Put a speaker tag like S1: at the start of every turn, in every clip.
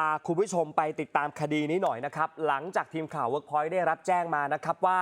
S1: าคุณผู้ชมไปติดตามคดีนี้หน่อยนะครับ หลังจากทีมข่าว Workpoint ได้รับแจ้งมานะครับว่า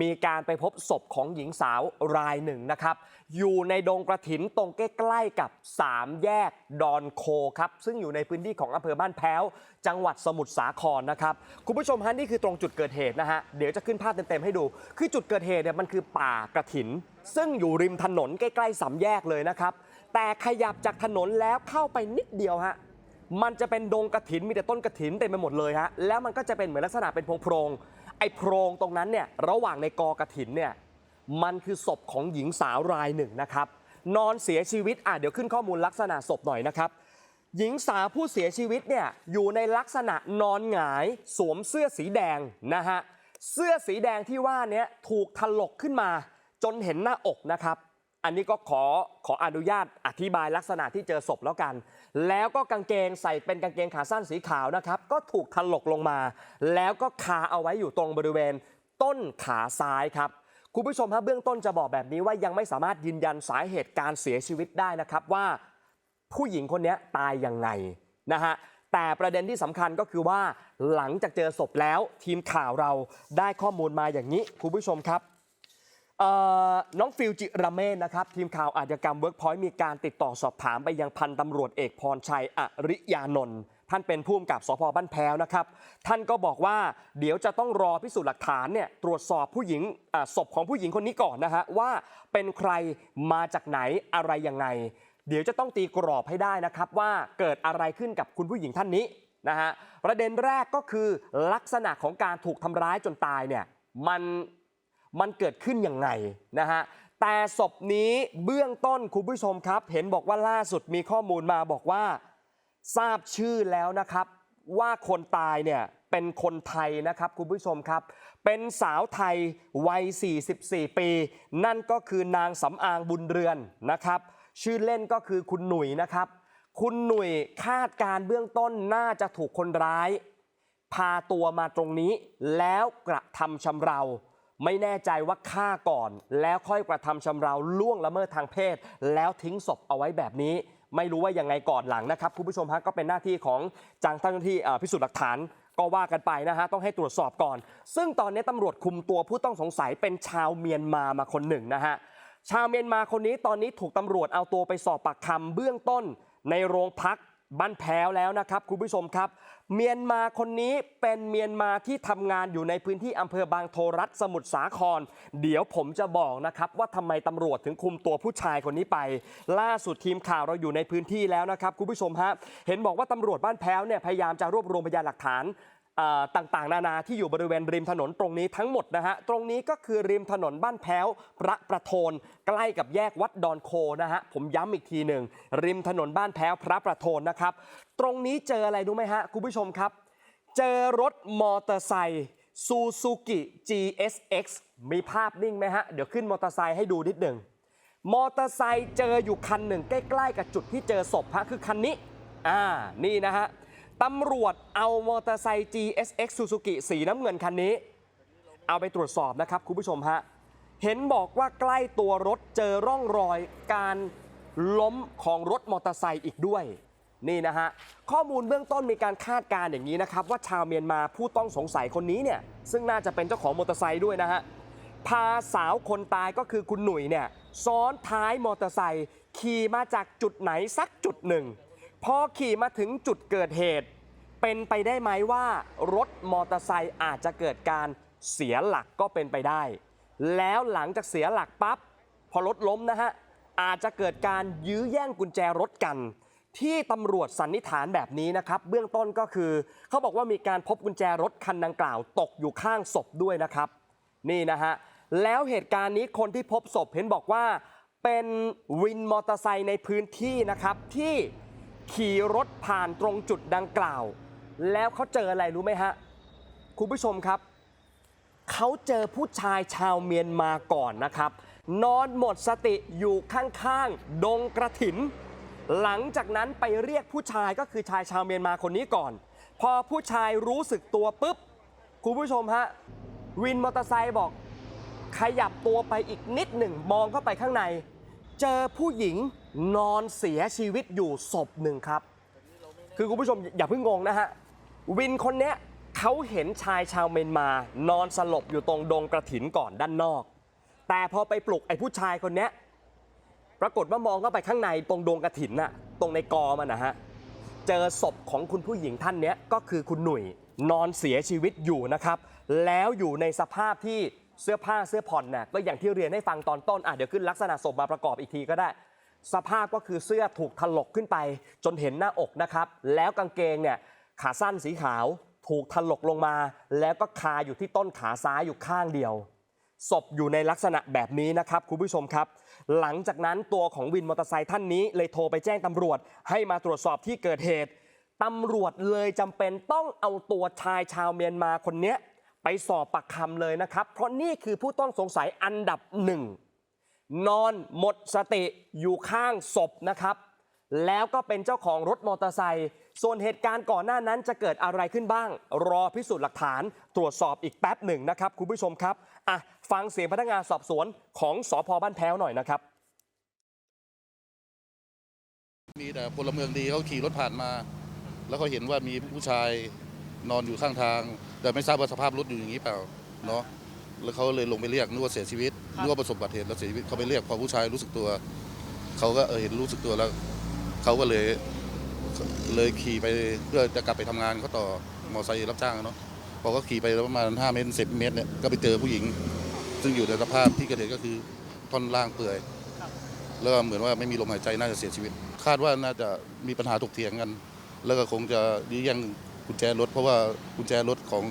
S1: มีการไปพบศพของหญิงสาวรายหนึ่งนะครับ อยู่ในดงกระถินตรงใกล้ๆกับ 3 แยกดอนโคครับ ซึ่งอยู่ในพื้นที่ของอำเภอบ้านแพ้ว จังหวัดสมุทรสาครนะครับ คุณผู้ชมฮะนี่คือตรงจุดเกิดเหตุนะฮะเดี๋ยวจะขึ้นภาพเต็มๆให้ดู คือจุดเกิดเหตุเนี่ยมันคือป่ากระถิน ซึ่งอยู่ริมถนนใกล้ๆสามแยกเลยนะครับแต่ขยับจากถนนแล้วเข้าไปนิดเดียวฮะ มันจะเป็นดงกระถินมีแต่ต้นกระถินเต็มไปหมดเลยฮะแล้วมันก็จะเป็นเหมือนลักษณะเป็นโพรงๆไอ้โพรงตรงนั้นเนี่ยระหว่างในกอกระถินเนี่ยมันคือศพของหญิงสาวรายหนึ่งนะครับนอนเสียชีวิตอะเดี๋ยวขึ้นข้อมูลลักษณะศพหน่อยนะครับ หญิงสาวผู้เสียชีวิตเนี่ยอยู่ในลักษณะนอนหงาย สวมเสื้อสีแดงนะฮะเสื้อสีแดงที่ว่านี้ถูกถลกขึ้นมา จนเห็นหน้าอกนะครับ อันนี้ก็ขอขออนุญาตอธิบายลักษณะที่เจอศพแล้วกัน แล้วก็กางเกงใส่เป็นกางเกงขาสั้นสีขาวนะครับ ก็ถูกถลกลงมา แล้วก็คาเอาไว้อยู่ตรงบริเวณต้นขาซ้ายครับ คุณผู้ชมครับเบื้องต้นจะบอกแบบนี้ว่ายังไม่สามารถยืนยันสาเหตุการเสียชีวิตได้นะครับว่า ผู้หญิงคนนี้ตายยังไงนะฮะแต่ประเด็นที่สำคัญก็คือว่าหลังจากเจอศพแล้วทีมข่าวเราได้ข้อมูลมาอย่างนี้คุณผู้ชมครับ เอ่อน้องฟิลจิระเมศนะครับ ทีมข่าวอาชญากรรมเวิร์กพอยต์มีการติดต่อสอบถามไปยังพันตำรวจเอกพรชัยอริยานนท์ท่านเป็นผู้กำกับสพบ้านแพ้วนะครับ ท่านก็บอกว่าเดี๋ยวจะต้องรอพิสูจน์หลักฐานเนี่ยตรวจสอบผู้หญิงอ่าศพของผู้หญิงคนนี้ก่อนนะฮะว่าเป็นใครมาจากไหนอะไรยังไง เดี๋ยวจะต้องตีกรอบให้ได้นะครับว่าเกิดอะไรขึ้นกับคุณผู้หญิงท่านนี้นะฮะประเด็นแรกก็คือลักษณะของการถูกทำร้ายจนตายเนี่ยมัน มันเกิดขึ้นยังไงนะฮะแต่ศพนี้เบื้องต้นคุณผู้ชมครับ เห็นบอกว่าล่าสุดมีข้อมูลมาบอกว่า ทราบชื่อแล้วนะครับ ว่าคนตายเนี่ยเป็นคนไทยนะครับคุณผู้ชมครับ เป็นสาวไทยวัย 44 ปี นั่นก็คือนางสำอางบุญเรือนนะครับ ชื่อเล่นก็คือคุณหนุ่ยนะครับ คุณหนุ่ยคาดการเบื้องต้นน่าจะถูกคนร้าย พาตัวมาตรงนี้แล้วกระทำชำเรา ไม่แน่ใจว่าฆ่าก่อน แล้วค่อยกระทำชำเราล่วงละเมิดทางเพศ แล้วทิ้งศพเอาไว้แบบนี้ ไม่รู้ว่ายังไงก่อนหลังนะครับคุณผู้ชมฮะก็เป็นหน้าที่ของจังเจ้าหน้าที่พิสูจน์หลักฐานก็ว่ากันไปนะฮะต้องให้ตรวจสอบก่อน ซึ่งตอนนี้ตำรวจคุมตัวผู้ต้องสงสัยเป็นชาวเมียนมามาคนหนึ่งนะฮะชาวเมียนมาคนนี้ตอนนี้ถูกตำรวจเอาตัวไปสอบปากคำเบื้องต้นในโรงพัก บ้านแพ้วแล้วนะครับคุณผู้ชมครับ เมียนมาคนนี้เป็นเมียนมาที่ทำงานอยู่ในพื้นที่อำเภอบางโทรัฐสมุทรสาคร เดี๋ยวผมจะบอกนะครับว่าทำไมตำรวจถึงคุมตัวผู้ชายคนนี้ไป ล่าสุดทีมข่าวเราอยู่ในพื้นที่แล้วนะครับคุณผู้ชมฮะเห็นบอกว่าตำรวจบ้านแพ้วเนี่ยพยายามจะรวบรวมพยานหลักฐาน ต่างๆ นานาที่อยู่บริเวณริมถนนตรงนี้ทั้งหมดนะฮะตรงนี้ก็คือริมถนนบ้านแพ้วพระประโทนใกล้กับแยกวัดดอนโคนะฮะผมย้ำอีกทีหนึ่งริมถนนบ้านแพ้วพระประโทนนะครับ ตรงนี้เจออะไรรู้ไหมฮะคุณผู้ชมครับ เจอรถมอเตอร์ไซค์ซูซูกิ GSX มีภาพนิ่งไหมฮะ เดี๋ยวขึ้นมอเตอร์ไซค์ให้ดูนิดหนึ่งมอเตอร์ไซค์เจออยู่คันหนึ่งใกล้ ๆ กับจุดที่เจอศพฮะคือคันนี้อ่านี่นะฮะ ตำรวจเอามอเตอร์ไซค์ GSX Suzuki สีน้ำเงินคันนี้ เอาไปตรวจสอบนะครับคุณผู้ชมฮะ เห็นบอกว่าใกล้ตัวรถเจอร่องรอยการล้มของรถมอเตอร์ไซค์อีกด้วย นี่นะฮะ ข้อมูลเบื้องต้นมีการคาดการณ์อย่างนี้นะครับ ว่าชาวเมียนมาผู้ต้องสงสัยคนนี้เนี่ย ซึ่งน่าจะเป็นเจ้าของมอเตอร์ไซค์ด้วยนะฮะพาสาวคนตายก็คือคุณหนุ่ยเนี่ยซ้อนท้ายมอเตอร์ไซค์ขี่มาจากจุดไหนสักจุดหนึ่ง พอขี่มาถึงจุดเกิดเหตุ เป็นไปได้ไหมว่ารถมอเตอร์ไซค์อาจจะเกิดการเสียหลักก็เป็นไปได้ แล้วหลังจากเสียหลักปั๊บพอรถล้มนะฮะ อาจจะเกิดการยื้อแย่งกุญแจรถกัน ที่ตำรวจสันนิษฐานแบบนี้นะครับ เบื้องต้นก็คือ เขาบอกว่ามีการพบกุญแจรถคันดังกล่าว ตกอยู่ข้างศพด้วยนะครับ นี่นะฮะแล้วเหตุการณ์นี้คนที่พบศพเห็นบอกว่า เป็นวินมอเตอร์ไซค์ในพื้นที่นะครับที่ ขี่รถผ่านตรงจุดดังกล่าว แล้วเขาเจออะไรรู้ไหมฮะ คุณผู้ชมครับ เขาเจอผู้ชายชาวเมียนมาก่อนนะครับ นอนหมดสติอยู่ข้างๆ ดงกระถิน หลังจากนั้นไปเรียกผู้ชายก็คือชายชาวเมียนมาคนนี้ก่อน พอผู้ชายรู้สึกตัวปุ๊บ คุณผู้ชมฮะ วินมอเตอร์ไซค์บอก ขยับตัวไปอีกนิดหนึ่งมองเข้าไปข้างใน เจอผู้หญิงนอนเสียชีวิตอยู่ศพหนึ่งครับ คือคุณผู้ชมอย่าเพิ่งงงนะฮะ วินคนเนี้ยเขาเห็นชายชาวเมียนมานอนสลบอยู่ตรงดงกระถินก่อนด้านนอก แต่พอไปปลุกไอ้ผู้ชายคนเนี้ยปรากฏว่ามองเข้าไปข้างในตรงดงกระถินน่ะตรงในกอมันนะฮะเจอศพของคุณผู้หญิงท่านเนี้ยก็คือคุณหนุ่ยนอนเสียชีวิตอยู่นะครับ แล้วอยู่ในสภาพที่ เสื้อผ้าเสื้อผ่อนน่ะก็อย่างที่เรียนให้ฟังตอนต้นอะเดี๋ยวขึ้นลักษณะศพมาประกอบอีกทีก็ได้ สภาพก็คือเสื้อถูกถลกขึ้นไป จนเห็นหน้าอกนะครับ แล้วกางเกงเนี่ยขาสั้นสีขาว ถูกถลกลงมา แล้วก็คาอยู่ที่ต้นขาซ้ายอยู่ข้างเดียวศพอยู่ในลักษณะแบบนี้นะครับคุณผู้ชมครับ หลังจากนั้นตัวของวินมอเตอร์ไซค์ท่านนี้ เลยโทรไปแจ้งตำรวจ ให้มาตรวจสอบที่เกิดเหตุตำรวจเลยจำเป็นต้องเอาตัวชายชาวเมียนมาคนเนี้ย ไปสอบปากคำเลยนะครับ เพราะนี่คือผู้ต้องสงสัยอันดับหนึ่งนอนหมดสติอยู่ข้างศพนะครับ แล้วก็เป็นเจ้าของรถมอเตอร์ไซค์ส่วนเหตุการณ์ก่อนหน้านั้นจะเกิดอะไรขึ้นบ้าง รอพิสูจน์หลักฐานตรวจสอบอีกแป๊บหนึ่งนะครับ คุณผู้ชมครับอะฟังเสียงพนักงานสอบสวนของสพบ้านแพ้วหน่อยนะครับ
S2: มีแต่พลเมืองดีเขาขี่รถผ่านมา แล้วเขาเห็นว่ามีผู้ชาย นอนอยู่ข้างทาง แต่ไม่ทราบว่าสภาพรถอยู่อย่างนี้เปล่าเนาะแล้วเขาเลยลงไปเรียกนึกว่าเสียชีวิตนึกว่าประสบอุบัติเหตุแล้วเสียชีวิตเขาไปเรียกพอผู้ชายรู้สึกตัวเขาก็เออเห็นรู้สึกตัวแล้วเขาก็เลยเลยขี่ไปเพื่อจะกลับไปทำงานเขาต่อมอไซค์รับจ้างอะเนาะพอเขาขี่ไปประมาณ5เมตร10 เมตรเนี่ยก็ไปเจอผู้หญิง ซึ่งอยู่ในสภาพที่เกิดเหตุก็คือท่อนล่างเปลือยแล้วก็เหมือนว่าไม่มีลมหายใจน่าจะเสียชีวิต คาดว่าน่าจะมีปัญหาถกเถียงกัน แล้วก็คงจะยื้อแย่ง กุญแจรถเพราะว่ากุญแจรถของ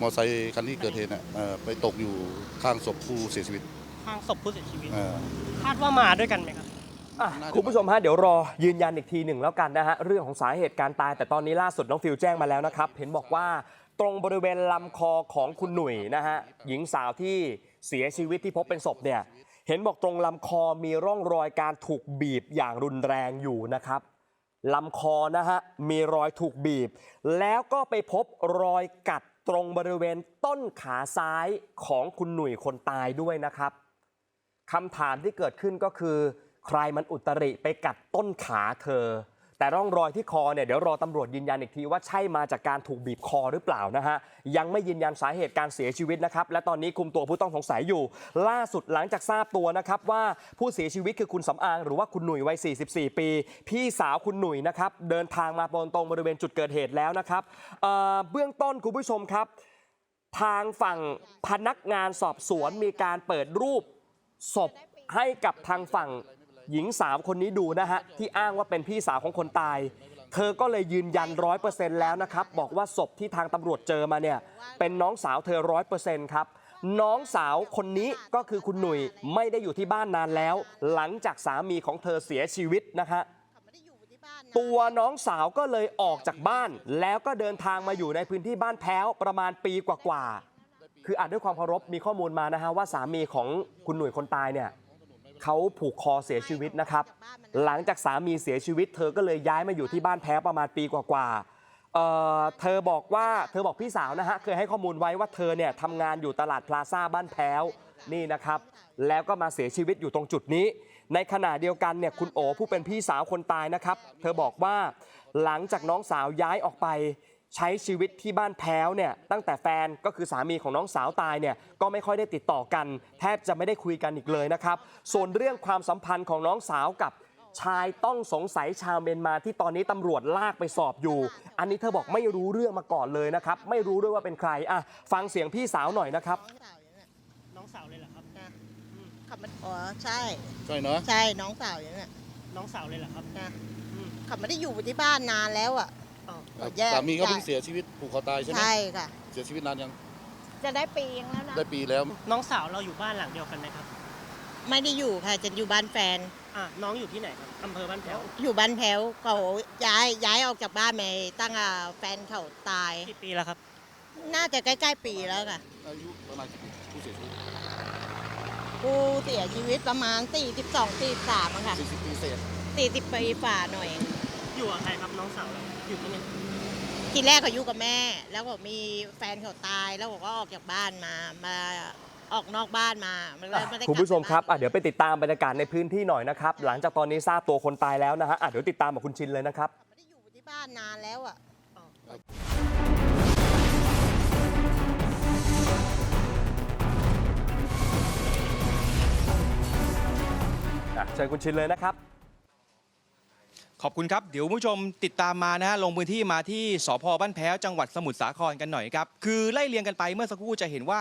S2: มอไซค์คันที่เกิดเหตุเนี่ยเอ่อไปตกอยู่ข้างศพผู้เสียชีวิต
S3: ข้างศพผู้เสียชีวิต
S2: เอ่อ
S3: คาดว่ามาด้วยกันไหมครับ
S1: อะ
S2: น่าจะ
S1: คุณผู้ชมฮะเดี๋ยวรอยืนยันอีกทีหนึ่งแล้วกันนะฮะ เรื่องของสาเหตุการตาย แต่ตอนนี้ล่าสุดน้องฟิวแจ้งมาแล้วนะครับ เห็นบอกว่าตรงบริเวณลำคอของคุณหนุ่ยนะฮะ หญิงสาวที่เสียชีวิตที่พบเป็นศพเนี่ย เห็นบอกตรงลำคอมีร่องรอยการถูกบีบอย่างรุนแรงอยู่นะครับ ลำคอนะฮะมีรอยถูกบีบ แล้วก็ไปพบรอยกัดตรงบริเวณต้นขาซ้ายของคุณหนุ่ยคนตายด้วยนะครับคำถามที่เกิดขึ้นก็คือ ใครมันอุตริไปกัดต้นขาเธอ แต่ร่องรอยที่คอเนี่ยเดี๋ยวรอตำรวจยืนยันอีกทีว่าใช่มาจากการถูกบีบคอหรือเปล่านะฮะยังไม่ยืนยันสาเหตุการเสียชีวิตนะครับและตอนนี้คุมตัวผู้ต้องสงสัยอยู่ ล่าสุดหลังจากทราบตัวนะครับว่าผู้เสียชีวิตคือคุณสำอางหรือว่าคุณหนุ่ยวัย 44 ปี พี่สาวคุณหนุ่ยนะครับเดินทางมาบนตรงบริเวณจุดเกิดเหตุแล้วนะครับเเบื้องต้นคุณผู้ชมครับ ทางฝั่งพนักงานสอบสวนมีการเปิดรูปศพให้กับทางฝั่ง หญิงสาวคนนี้ดูนะฮะ ที่อ้างว่าเป็นพี่สาวของคนตาย เธอก็เลยยืนยันร้อยเปอร์เซ็นต์แล้วนะครับ บอกว่าศพที่ทางตำรวจเจอมาเนี่ย เป็นน้องสาวเธอร้อยเปอร์เซ็นต์ครับ น้องสาวคนนี้ก็คือคุณหนุ่ยไม่ได้อยู่ที่บ้านนานแล้ว หลังจากสามีของเธอเสียชีวิตนะฮะ
S4: เขาไม่ได้อยู่ที่บ้านนะ
S1: ตัวน้องสาวก็เลยออกจากบ้าน แล้วก็เดินทางมาอยู่ในพื้นที่บ้านแพ้วประมาณปีกว่าๆคืออ่านด้วยความเคารพมีข้อมูลมานะฮะว่าสามีของคุณหนุ่ยคนตายเนี่ย เขาผูกคอเสียชีวิตนะครับ หลังจากสามีเสียชีวิต เธอก็เลยย้ายมาอยู่ที่บ้านแพ้ประมาณปีกว่าๆเอ่อเธอบอกว่าเธอบอกพี่สาวนะฮะเคยให้ข้อมูลไว้ว่าเธอเนี่ยทำงานอยู่ตลาดพลาซ่าบ้านแพ้วนี่นะครับ แล้วก็มาเสียชีวิตอยู่ตรงจุดนี้ ในขณะเดียวกันเนี่ยคุณโอผู้เป็นพี่สาวคนตายนะครับ เธอบอกว่าหลังจากน้องสาวย้ายออกไป ใช้ชีวิตที่บ้านแพ้วเนี่ยตั้งแต่แฟนก็คือสามีของน้องสาวตายเนี่ยก็ไม่ค่อยได้ติดต่อกัน แทบจะไม่ได้คุยกันอีกเลยนะครับ ส่วนเรื่องความสัมพันธ์ของน้องสาวกับชายต้องสงสัยชาวเมียนมาที่ตอนนี้ตำรวจลากไปสอบอยู่ อันนี้เธอบอกไม่รู้เรื่องมาก่อนเลยนะครับ ไม่รู้ด้วยว่าเป็นใครอะฟังเสียงพี่สาวหน่อยนะครับ
S4: น้องสาวอย่างนั้น
S3: น้องสาวเลยเหรอครับ
S4: นะขับมาอ๋อใช่
S2: ใช่เนาะ
S4: ใช่น้องสาวอย่างนั้น
S3: น้องสาวเลยเหรอครับ
S4: นะ
S3: อืม
S4: ขับไม่ได้อยู่ที่บ้านนานแล้วอะ
S3: อ๋อ
S4: เออแยก
S2: สามีเขาเพิ่ง
S4: ใช่
S2: เสียชีวิตผูกคอตายใช่ไหม
S4: ใช่ค่ะ
S2: เสียชีวิตนานยัง
S4: จะได้ปียังแล้วนะ
S2: ได้ปีแล้ว
S3: น้องสาวเราอยู่บ้านหลังเดียวกันไหมครับ
S4: ไม่ได้อยู่ค่ะจะอยู่บ้านแฟน
S3: อะน้องอยู่ที่ไหนครับอำเภอบ้านแพ้ว
S4: อยู่บ้านแพ้วเขาย้ายย้ายออกจากบ้านไปตั้งอะแฟนเขาตาย
S3: กี่ปีแล้วครับ
S4: น่าจะใกล้ๆปีแล้วค่ะ
S2: อายุประมาณกี่ปีผู้เสียชีวิต
S4: กูเสียชีวิตประมาณ 42 43มั้งค่ะ
S2: 40ปีเศษ
S4: 40ปีฝ่าหน่อย
S3: อยู่กับใครครับน้องสาวเราอยู่ที่นี่
S4: ทีแรกเขาอยู่กับแม่ แล้วก็มีแฟนเขาตาย แล้วเขาก็ออกจากบ้านมา มาออกนอกบ้านมามันเลยไม่ได้กลั
S1: คุณผู้ชมครับ
S4: ไป
S1: อะเดี๋ยวไปติดตามบรรยากาศในพื้นที่หน่อยนะครับ หลังจากตอนนี้ทราบตัวคนตายแล้วนะฮะอะเดี๋ยวติดตามกับคุณชินเลยนะครับ
S4: ไม่ได้อยู่ที่บ้านนานแล้วอะ
S1: อะเชิญคุณชินเลยนะครับ
S5: ข อบคุณครับ เดี๋ยวผู้ชมติดตามมานะฮะลงพื้นที่มาที่สพบ้านแพ้วจังหวัดสมุทรสาครกันหน่อยครับ คือไล่เรียงกันไปเมื่อสักครู่จะเห็นว่า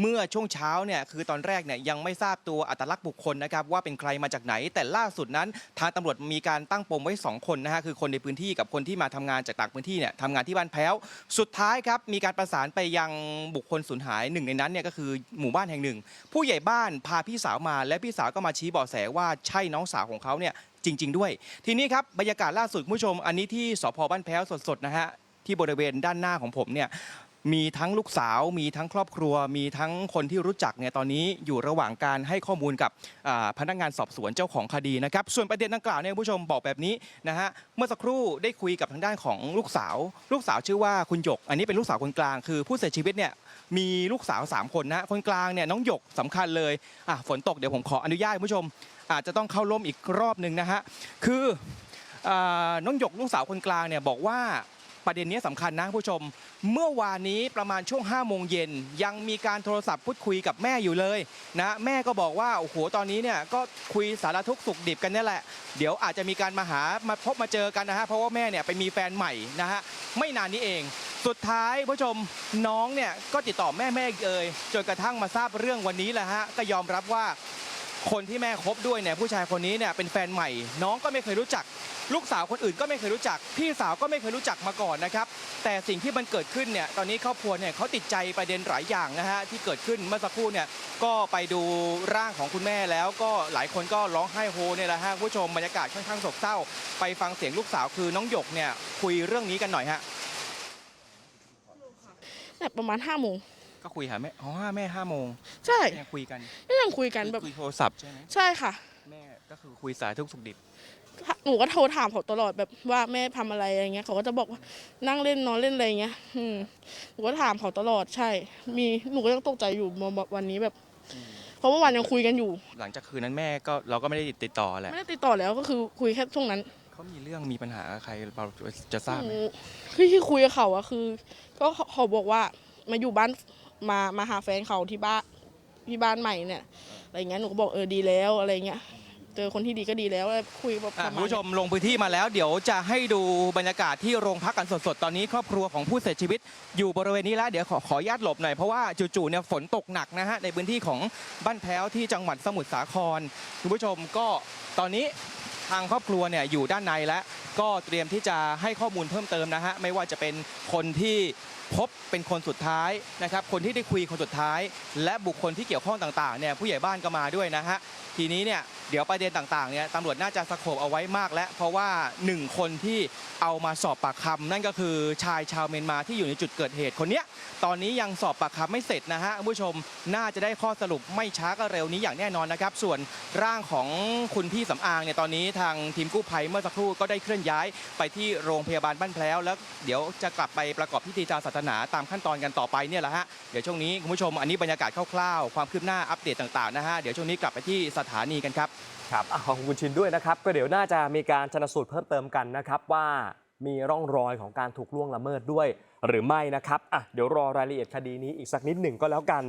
S5: เมื่อช่วงเช้าเนี่ยคือตอนแรกเนี่ยยังไม่ทราบตัวอัตลักษณ์บุคคลนะครับว่าเป็นใครมาจากไหน แต่ล่าสุดนั้น ทางตำรวจมีการตั้งปมไว้ 2 คนนะฮะคือคนในพื้นที่กับคนที่มาทำงานจากต่างพื้นที่เนี่ยทำงานที่บ้านแพ้ว สุดท้ายครับมีการประสานไปยังบุคคลสูญหายหนึ่งในนั้นเนี่ยก็คือหมู่บ้านแห่งหนึ่ง ผู้ใหญ่บ้านพาพี่สาวมาและพี่สาวก็มาชี้เบาะแสว่าใช่น้องสาวของเขาเนี่ย จริง ๆ ด้วย ทีนี้ครับบรรยากาศล่าสุดคุณผู้ชม อันนี้ที่สพบ้านแพ้วสดๆนะฮะที่บริเวณด้านหน้าของผมเนี่ย มีทั้งลูกสาว มีทั้งครอบครัว มีทั้งคนที่รู้จักเนี่ยตอนนี้อยู่ระหว่างการให้ข้อมูลกับอ่าพนักงานสอบสวนเจ้าของคดีนะครับ ส่วนประเด็นดังกล่าวเนี่ยคุณผู้ชมบอกแบบนี้นะฮะเมื่อสักครู่ได้คุยกับทางด้านของลูกสาว ลูกสาวชื่อว่าคุณหยก อันนี้เป็นลูกสาวคนกลาง คือผู้เสียชีวิตเนี่ยมีลูกสาว 3 คนนะคนกลางเนี่ยน้องหยกสำคัญเลยอะฝนตกเดี๋ยวผมขออนุญาตคุณผู้ชม อาจจะต้องเข้าร่มอีกรอบหนึ่งนะฮะคืออาน้องหยกลูกสาวคนกลางเนี่ยบอกว่า ประเด็นนี้สำคัญนะผู้ชม เมื่อวานนี้ประมาณช่วง5โมงเย็นยังมีการโทรศัพท์พูดคุยกับแม่อยู่เลยนะแม่ก็บอกว่าโอ้โหตอนนี้เนี่ยก็คุยสารทุกข์สุขดิบกันนี่แหละ เดี๋ยวอาจจะมีการมาหามาพบมาเจอกันนะฮะเพราะว่าแม่เนี่ยไปมีแฟนใหม่นะฮะไม่นานนี้เอง สุดท้ายผู้ชมน้องเนี่ยก็ติดต่อแม่แม่เอ่ยจนกระทั่งมาทราบเรื่องวันนี้แหละฮะก็ยอมรับว่า คนที่แม่คบด้วยเนี่ยผู้ชายคนนี้เนี่ยเป็นแฟนใหม่ น้องก็ไม่เคยรู้จัก ลูกสาวคนอื่นก็ไม่เคยรู้จัก พี่สาวก็ไม่เคยรู้จักมาก่อนนะครับ แต่สิ่งที่มันเกิดขึ้นเนี่ยตอนนี้ครอบครัวเนี่ยเขาติดใจประเด็นหลายอย่างนะฮะที่เกิดขึ้นเมื่อสักครู่เนี่ยก็ไปดูร่างของคุณแม่แล้วก็หลายคนก็ร้องไห้โฮเนี่ยแหละฮะคุณผู้ชมบรรยากาศค่อนข้างโศกเศร้า ไปฟังเสียงลูกสาวคือน้องหยกเนี่ยคุยเรื่องนี้กันหน่อยฮะ
S6: แบบประมาณห้าโมง
S5: ก็คุยหาแม่อ๋อแม่ห้าโมง
S6: ใช่
S5: ยังคุยกัน
S6: ก็ยังคุยกันแบบ
S5: คุยโทรศัพท์ใช่ไหม
S6: ใช่ค่ะ
S5: แม่ก็คือคุยสารทุกข์สุขดิบ
S6: หนูก็โทรถามเขาตลอดแบบว่าแม่ทำอะไรอะไรเงี้ยเขาก็จะบอกว่านั่งเล่นนอนเล่นอะไรเงี้ยอืมหนูก็ถามเขาตลอดใช่ มีหนูก็ยังตกใจอยู่มาวันนี้แบบ เพราะเมื่อวานยังคุยกันอยู่
S5: หลังจากคืนนั้นแม่ก็เราก็ไม่ได้ติดต่อแหละ
S6: ไม่ได้ติดต่อแล้วก็คือคุยแค่ช่วงนั้น
S5: เขามีเรื่องมีปัญหากับใครเราจะทราบ
S6: ห
S5: ไหม
S6: นูคือที่คุยกับเขาอะคือ ก็เขาเขาบอกว่ามาอยู่บ้าน มามาหาแฟนเขาที่บ้านที่บ้านใหม่เนี่ยอะไรเงี้ยหนูก็บอกเออดีแล้วอะไรเงี้ยเจอคนที่ดีก็ดีแล้วคุยแบบป
S5: อะ
S6: ระ
S5: คุ
S6: มา
S5: ณ
S6: ณ
S5: ผู้ชมลงพื้นที่มาแล้ว เดี๋ยวจะให้ดูบรรยากาศที่โรงพักกันสดๆ ตอนนี้ครอบครัวของผู้เสียชีวิตอยู่บริเวณนี้แล้วเดี๋ยวขอขออนุญาตหลบหน่อยเพราะว่าจู่ๆเนี่ยฝนตกหนักนะฮะในพื้นที่ของบ้านแพ้วที่จังหวัดสมุทรสาครคุณผู้ชมก็ตอนนี้ทางครอบครัวเนี่ยอยู่ด้านในแล้วก็เตรียมที่จะให้ข้อมูลเพิ่มเติมนะฮะไม่ว่าจะเป็นคนที่ พบเป็นคนสุดท้ายนะครับ คนที่ได้คุยคนสุดท้าย และบุคคลที่เกี่ยวข้องต่างๆเนี่ยผู้ใหญ่บ้านก็มาด้วยนะฮะทีนี้เนี่ย เดี๋ยวประเด็นต่างๆเนี่ยตำรวจน่าจะสโคบเอาไว้มากแล้วเพราะว่าหนึ่งคนที่เอามาสอบปากคำนั่นก็คือชายชาวเมียนมาที่อยู่ในจุดเกิดเหตุคนเนี้ยตอนนี้ยังสอบปากคำไม่เสร็จนะฮะคุณผู้ชมน่าจะได้ข้อสรุปไม่ช้าก็เร็วนี้อย่างแน่นอนนะครับ ส่วนร่างของคุณพี่สำอางเนี่ยตอนนี้ทางทีมกู้ภัยเมื่อสักครู่ก็ได้เคลื่อนย้ายไปที่โรงพยาบาลบ้านแพล้วแล้วเดี๋ยวจะกลับไปประกอบพิธีทางศาสนาตามขั้นตอนกันต่อไปเนี่ยแหละฮะเดี๋ยวช่วงนี้คุณผู้ชมอันนี้บรรยากาศคร่าวๆความคืบหน้าอัปเดตต่างๆนะฮะเดี๋ยวช่วงนี้กลับไปที่สถานีกันครับ
S1: ครับอของคุณคุณชินด้วยนะครับ ก็เดี๋ยวน่าจะมีการชนสูตรเพิ่มเติมกันนะครับว่ามีร่องรอยของการถูกล่วงละเมิดด้วย หรือไม่นะครับอะเดี๋ยวรอรายละเอียดคดีนี้อีกสักนิดหนึ่งก็แล้วกัน